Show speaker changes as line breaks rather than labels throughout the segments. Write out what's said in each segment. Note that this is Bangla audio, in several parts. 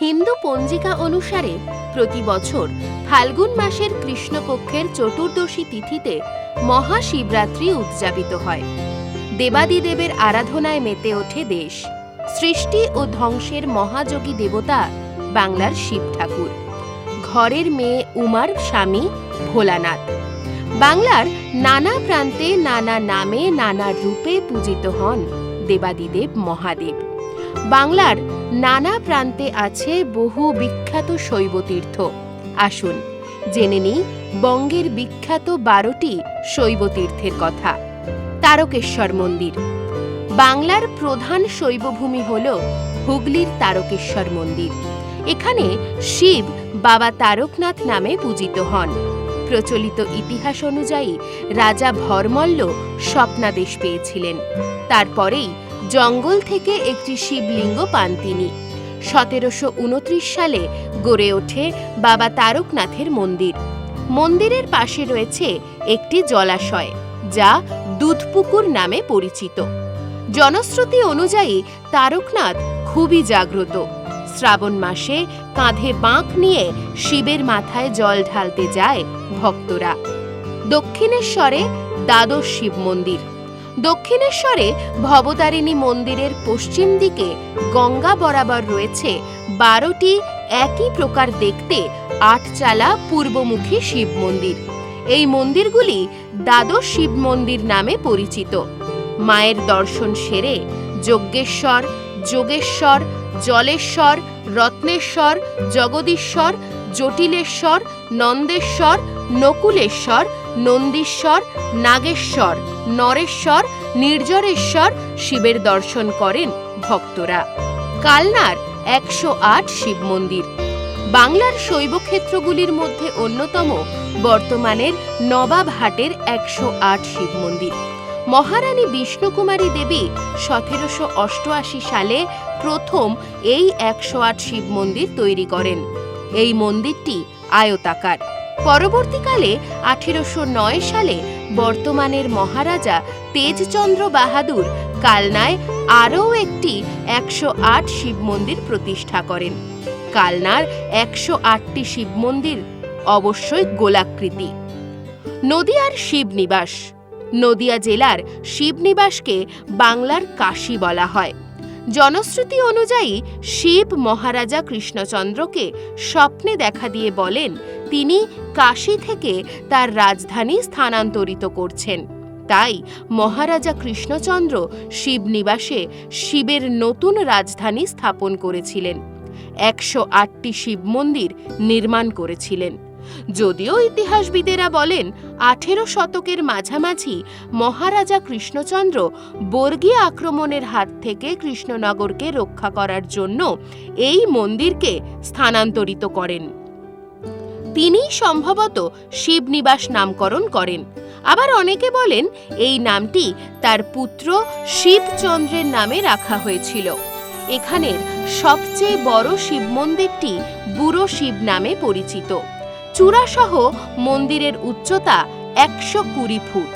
হিন্দু পঞ্জিকা অনুসারে প্রতি বছর ফাল্গুন মাসের কৃষ্ণপক্ষের চতুর্দশী তিথিতে মহাশিবরাত্রি উদযাপিত হয়। দেবাদিদেবের আরাধনায় মেতে ওঠে দেশ। সৃষ্টি ও ধ্বংসের মহাযোগী দেবতা বাংলার শিব ঠাকুর। ঘরের মেয়ে উমার স্বামী ভোলানাথ। বাংলার নানা প্রান্তে নানা নামে নানা রূপে পূজিত হন দেবাদিদেব মহাদেব। বাংলার নানা প্রান্তে আছে বহু বিখ্যাত শৈবতীর্থ। আসুন, জেনে নিই বঙ্গের বিখ্যাত বারোটি শৈবতীর্থের কথা। তারকেশ্বর মন্দির। বাংলার প্রধান শৈবভূমি হল হুগলির তারকেশ্বর মন্দির। এখানে শিব বাবা তারকনাথ নামে পূজিত হন। প্রচলিত ইতিহাস অনুযায়ী রাজা ভরমল্ল স্বপ্নাদেশ পেয়েছিলেন। তারপরেই জঙ্গল থেকে একটি শিবলিঙ্গ পান তিনি। সতেরোশো উনত্রিশ সালে গড়ে ওঠে বাবা তারকনাথের মন্দির। মন্দিরের পাশে রয়েছে একটি জলাশয়, যা দুধপুকুর নামে পরিচিত। জনশ্রুতি অনুযায়ী তারকনাথ খুবই জাগ্রত। শ্রাবণ মাসে কাঁধে বাঁক নিয়ে শিবের মাথায় জল ঢালতে যায় ভক্তরা। দক্ষিণেশ্বরে দ্বাদশ শিব মন্দির। দক্ষিণেশ্বরে ভবতারিণী মন্দিরের পশ্চিম দিকে গঙ্গা বরাবর রয়েছে বারোটি একই প্রকার দেখতে আটচালা পূর্বমুখী শিব মন্দির। এই মন্দিরগুলি দ্বাদশ শিব মন্দির নামে পরিচিত। মায়ের দর্শন সেরে যজ্ঞেশ্বর, যোগেশ্বর, জলেশ্বর, রত্নেশ্বর, জগদীশ্বর, জটিলেশ্বর, নন্দেশ্বর, নকুলেশ্বর নন্দীশ্বর, নাগেশ্বর, নরেশ্বর, নির্জরেশ্বর শিবের দর্শন করেন ভক্তরা। কালনার একশো আট শিব মন্দির। বাংলার শৈবক্ষেত্রগুলির মধ্যে অন্যতম বর্তমানের নবাবহাটের একশো আট শিব মন্দির। মহারানী বিষ্ণুকুমারী দেবী সতেরোশো অষ্টআশি সালে প্রথম এই একশো আট শিব মন্দির তৈরি করেন। এই মন্দিরটি আয়তাকার। পরবর্তীকালে আঠেরোশো নয় সালে বর্তমানের মহারাজা তেজচন্দ্র বাহাদুর কালনায় আরও একটি একশো আট শিব মন্দির প্রতিষ্ঠা করেন। কালনার একশো আটটি শিব মন্দির অবশ্যই গোলাকৃতি। নদিয়ার শিবনিবাস। নদিয়া জেলার শিবনিবাসকে বাংলার কাশী বলা হয়। জনশ্রুতি অনুযায়ী শিব মহারাজা কৃষ্ণচন্দ্রকে স্বপ্নে দেখা দিয়ে বলেন, তিনি কাশী থেকে তার রাজধানী স্থানান্তরিত করছেন। তাই মহারাজা কৃষ্ণচন্দ্র শিবনিবাসে শিবের নতুন রাজধানী স্থাপন করেছিলেন। একশো আটটি শিব মন্দির নির্মাণ করেছিলেন। যদিও ইতিহাসবিদেরা বলেন, আঠেরো শতকের মাঝামাঝি মহারাজা কৃষ্ণচন্দ্র বর্গীয় আক্রমণের হাত থেকে কৃষ্ণনগরকে রক্ষা করার জন্য এই মন্দিরকে স্থানান্তরিত করেন। তিনি সম্ভবত শিবনিবাস নামকরণ করেন। আবার অনেকে বলেন এই নামটি তার পুত্র শিবচন্দ্রের নামে রাখা হয়েছিল। এখানের সবচেয়ে বড় শিব মন্দিরটি বুড়ো শিব নামে পরিচিত। চূড়াসহ মন্দিরের উচ্চতা একশো কুড়ি ফুট।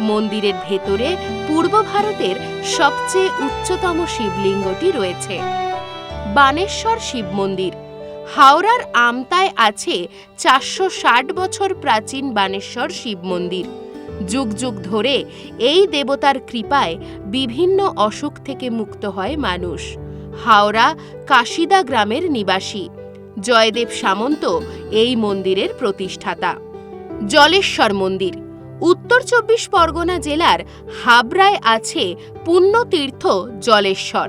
মন্দিরের ভেতরে পূর্ব ভারতের সবচেয়ে উচ্চতম শিবলিঙ্গটি রয়েছে। বানেশ্বর শিব মন্দির। হাওড়ার আমতায় আছে চারশো ষাট বছর প্রাচীন বানেশ্বর শিব মন্দির। যুগ যুগ ধরে এই দেবতার কৃপায় বিভিন্ন অসুখ থেকে মুক্ত হয় মানুষ। হাওড়া কাশিদা গ্রামের নিবাসী। জয়দেব সামন্ত এই মন্দিরের প্রতিষ্ঠাতা। জলেশ্বর মন্দির। উত্তর চব্বিশ পরগনা জেলার হাবড়ায় আছে পুণ্যতীর্থ জলেশ্বর।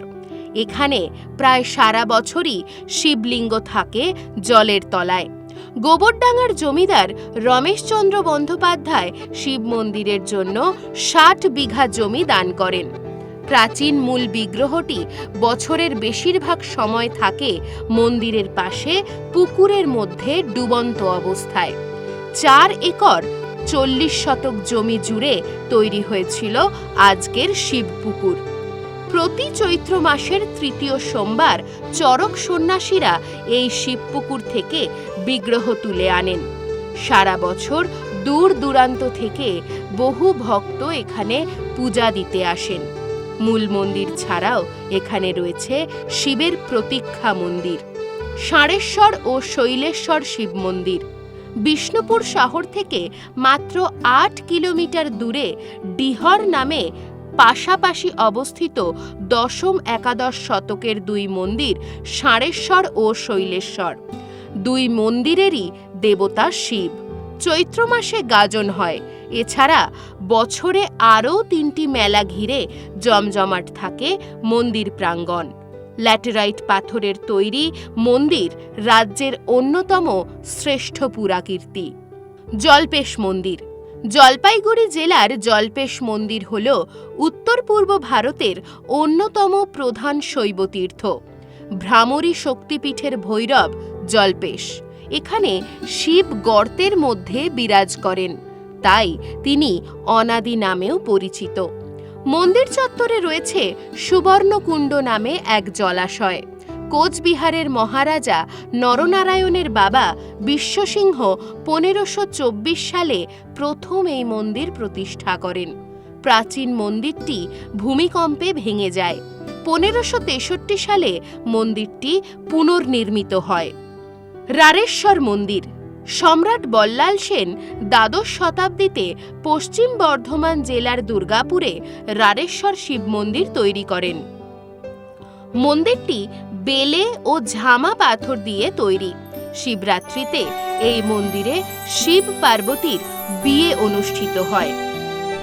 এখানে প্রায় সারা বছরই শিবলিঙ্গ থাকে জলের তলায়। গোবরডাঙ্গার জমিদার রমেশচন্দ্র বন্দ্যোপাধ্যায় শিব মন্দিরের জন্য ষাট বিঘা জমি দান করেন। প্রাচীন মূল বিগ্রহটি বছরের বেশিরভাগ সময় থাকে মন্দিরের পাশে, পুকুরের মধ্যে ডুবন্ত অবস্থায়। চার একর চল্লিশ শতক জমি জুড়ে তৈরি হয়েছিল আজকের শিবপুকুর প্রতি চৈত্র মাসের তৃতীয় সোমবার চরক সন্ন্যাসীরা এই শিবপুকুর থেকে বিগ্রহ তুলে আনেন। সারা বছর দূর দূরান্ত থেকে বহু ভক্ত এখানে পূজা দিতে আসেন। মূল মন্দির ছাড়াও এখানে রয়েছে শিবের প্রতীক্ষা মন্দির ষাঁড়েশ্বর ও শৈলেশ্বর শিব মন্দির। বিষ্ণুপুর শহর থেকে মাত্র আট কিলোমিটার দূরে ডিহর নামে পাশাপাশি অবস্থিত দশম একাদশ শতকের দুই মন্দির ষাঁড়েশ্বর ও শৈলেশ্বর। দুই মন্দিরেরই দেবতা শিব। চৈত্র মাসে গাজন হয়। এছাড়া বছরে আরও তিনটি মেলা ঘিরে জমজমাট থাকে মন্দির প্রাঙ্গণ। ল্যাটেরাইট পাথরের তৈরি মন্দির রাজ্যের অন্যতম শ্রেষ্ঠ পুরাকীর্তি। জলপেশ মন্দির। জলপাইগুড়ি জেলার জলপেশ মন্দির হল উত্তর পূর্ব ভারতের অন্যতম প্রধান শৈব তীর্থ ভ্রামরী শক্তিপীঠের ভৈরব জলপেশ। এখানে শিব গর্তের মধ্যে বিরাজ করেন। তাই তিনি অনাদি নামেও পরিচিত। মন্দির চত্বরে রয়েছে সুবর্ণকুণ্ড নামে এক জলাশয়। কোচবিহারের মহারাজা নরনারায়ণের বাবা বিশ্বসিংহ পনেরোশো চব্বিশ সালে প্রথম এই মন্দির প্রতিষ্ঠা করেন। প্রাচীন মন্দিরটি ভূমিকম্পে ভেঙে যায়। পনেরোশো সালে মন্দিরটি পুনর্নির্মিত হয়। রারেশ্বর মন্দির। সম্রাট বল্লাল সেন দ্বাদশ শতাব্দীতে পশ্চিম বর্ধমান জেলার দুর্গাপুরে রারেশ্বর শিব মন্দির তৈরি করেন। মন্দিরটি বেলে ও ঝামা পাথর দিয়ে তৈরি। শিবরাত্রিতে এই মন্দিরে শিব পার্বতীর বিয়ে অনুষ্ঠিত হয়।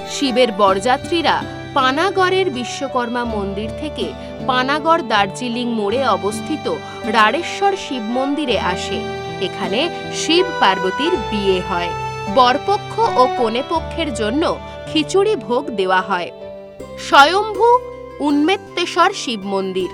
শিবের বরযাত্রীরা পানাগড়ের বিশ্বকর্মা মন্দির থেকে পানাগড় দার্জিলিং মোড়ে অবস্থিত রাড়েশ্বর শিব মন্দিরে আসে। এখানে শিব পার্বতীর বিয়ে হয়। বরপক্ষ ও কনেপক্ষের জন্য খিচুড়ি ভোগ দেওয়া হয়। স্বয়ম্ভু উন্মেত্তেশ্বর শিব মন্দির।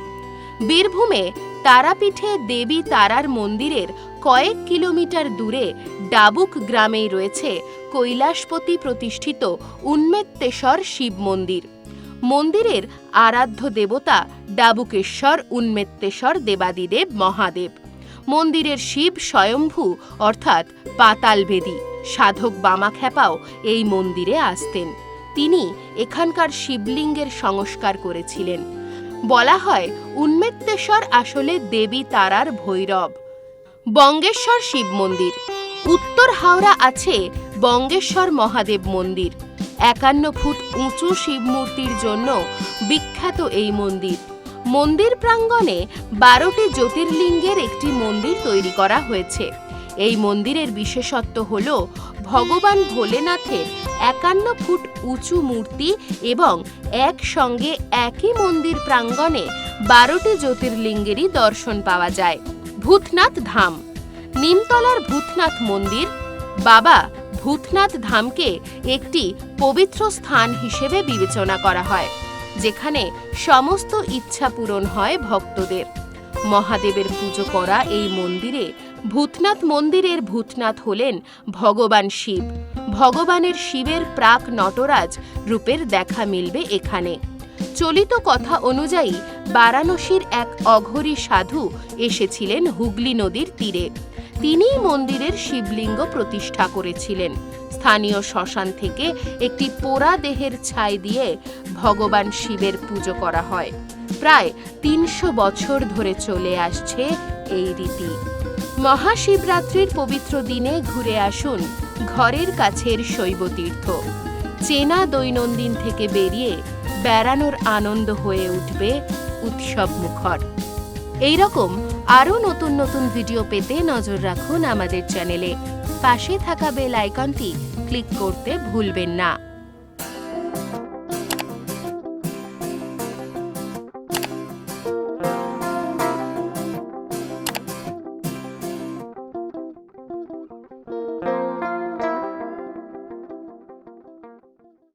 বীরভূমে তারাপীঠে দেবী তারার মন্দিরের কয়েক কিলোমিটার দূরে ডাবুক গ্রামেই রয়েছে কৈলাসপতি প্রতিষ্ঠিত উন্মেত্তেশ্বর শিব মন্দির। মন্দিরের আরাধ্য দেবতা ডাবুকেশ্বর, উন্মেত্তেশ্বর, দেবাদিদেব, মহাদেব। মন্দিরের শিব স্বয়ম্ভু, অর্থাৎ পাতালবেদী, সাধক বামাখ্যাপাও এই মন্দিরে আসতেন। তিনি এখানকার শিবলিঙ্গের সংস্কার করেছিলেন। বলা হয়, উন্মেত্তেশ্বর আসলে দেবী তারার ভৈরব। বঙ্গেশ্বর শিব মন্দির। উত্তর হাওড়া আছে বঙ্গেশ্বর মহাদেব মন্দির। একান্ন ফুট উঁচু শিব মূর্তির জন্য বিখ্যাত এই মন্দির। মন্দির প্রাঙ্গণে বারোটি জ্যোতির্লিঙ্গের একটি মন্দির তৈরি করা হয়েছে। এই মন্দিরের বিশেষত্ব হল ভগবান ভোলেনাথের একান্ন ফুট উঁচু মূর্তি এবং একসঙ্গে একই মন্দির প্রাঙ্গণে বারোটি জ্যোতির্লিঙ্গেরই দর্শন পাওয়া যায়। ভূতনাথ ধাম, নিমতলার ভূতনাথ মন্দির। বাবা, ভূতনাথ ধামকে একটি পবিত্র স্থান হিসেবে বিবেচনা করা হয়, যেখানে সমস্ত ইচ্ছা পূরণ হয় ভক্তদের। মহাদেবের পুজো করা এই মন্দিরে ভূতনাথ মন্দিরের ভূতনাথ হলেন ভগবান শিব। ভগবানের শিবের প্রাক নটরাজ রূপের দেখা মিলবে এখানে। চলিত কথা অনুযায়ী বারাণসীর এক অঘরী সাধু এসেছিলেন হুগলি নদীর তীরে। তিনিই মন্দিরের শিবলিঙ্গ প্রতিষ্ঠা করেছিলেন। স্থানীয় শ্মশান থেকে একটি পোড়া দেহের ছাই দিয়ে ভগবান শিবের পুজো করা হয়। প্রায় তিনশো বছর ধরে চলে আসছে এই রীতি। মহাশিবরাত্রির পবিত্র দিনে ঘুরে আসুন ঘরের কাছের শৈবতীর্থ। চেনা দৈনন্দিন থেকে বেরিয়ে বেড়ানোর আনন্দ হয়ে উঠবে উৎসব মুখর। এইরকম আরও নতুন নতুন ভিডিও পেতে নজর রাখুন আমাদের চ্যানেলে। পাশে থাকা বেল আইকনটি ক্লিক করতে ভুলবেন না।